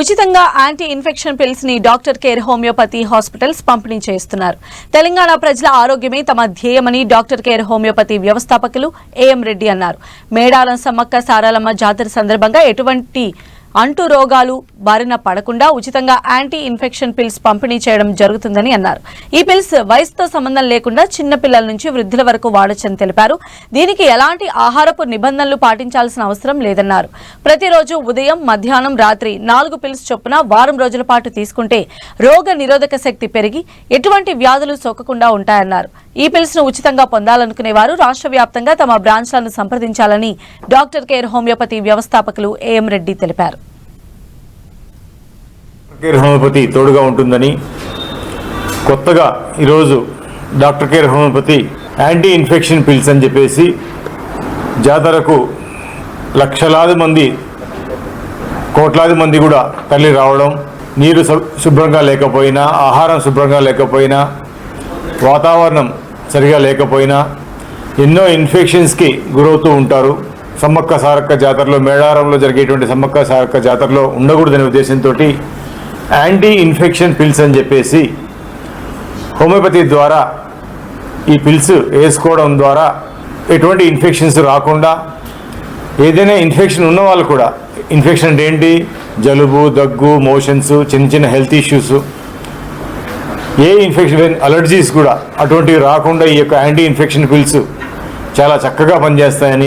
ఉచితంగా anti infection పిల్స్ని doctor care homeopathy hospitals పంపిణీ చేస్తున్నారు. తెలంగాణ ప్రజల ఆరోగ్యమే తమ ధ్యేయమని డాక్టర్ కేర్ హోమియోపతి వ్యవస్థాపకులు ఏఎం రెడ్డి అన్నారు. మేడారం సమ్మక్క సారాలమ్మ జాతర సందర్భంగా ఎటువంటి అంటు రోగాలు బారిన పడకుండా ఉచితంగా యాంటీ ఇన్ఫెక్షన్ పిల్స్ పంపిణీ చేయడం జరుగుతుందని అన్నారు. ఈ పిల్స్ వయసుతో సంబంధం లేకుండా చిన్నపిల్లల నుంచి వృద్ధుల వరకు వాడొచ్చని తెలిపారు. దీనికి ఎలాంటి ఆహారపు నిబంధనలు పాటించాల్సిన అవసరం లేదన్నారు. ప్రతిరోజు ఉదయం మధ్యాహ్నం రాత్రి నాలుగు పిల్స్ చొప్పున వారం రోజుల పాటు తీసుకుంటే రోగ నిరోధక శక్తి పెరిగి ఎటువంటి వ్యాధులు సోకకుండా ఉంటాయన్నారు. ఈ పిల్స్ను ఉచితంగా పొందాలనుకునే వారు రాష్ట్ర వ్యాప్తంగా తమ బ్రాంచ్లను సంప్రదించాలని డాక్టర్ కేర్ హోమియోపతి వ్యవస్థాపకులు ఏఎం రెడ్డి తెలిపారు. కేర్ హోమియోపతి తోడుగా ఉంటుందని కొత్తగా ఈరోజు doctor care homeopathy anti infection pills అని చెప్పేసి జాతరకు లక్షలాది మంది కోట్లాది మంది కూడా తల్లి రావడం నీరు శుభ్రంగా లేకపోయినా ఆహారం శుభ్రంగా లేకపోయినా వాతావరణం సరిగా లేకపోయినా ఎన్నో ఇన్ఫెక్షన్స్కి గురవుతూ ఉంటారు. సమ్మక్క సారక్క జాతరలో మేడారంలో జరిగేటువంటి సమ్మక్క సారక్క జాతరలో ఉండకూడదనే ఉద్దేశంతో యాంటీ ఇన్ఫెక్షన్ పిల్స్ అని చెప్పేసి హోమియోపతి ద్వారా ఈ పిల్స్ వేసుకోవడం ద్వారా ఎటువంటి ఇన్ఫెక్షన్స్ రాకుండా ఏదైనా ఇన్ఫెక్షన్ ఉన్న వాళ్ళు కూడా ఇన్ఫెక్షన్ అంటే ఏంటి? జలుబు దగ్గు మోషన్స్ చిన్న చిన్న హెల్త్ ఇష్యూస్ ఏ ఇన్ఫెక్షన్ అలర్జీస్ కూడా అటువంటివి రాకుండా ఈ యొక్క యాంటీ ఇన్ఫెక్షన్ పిల్స్ చాలా చక్కగా పనిచేస్తాయని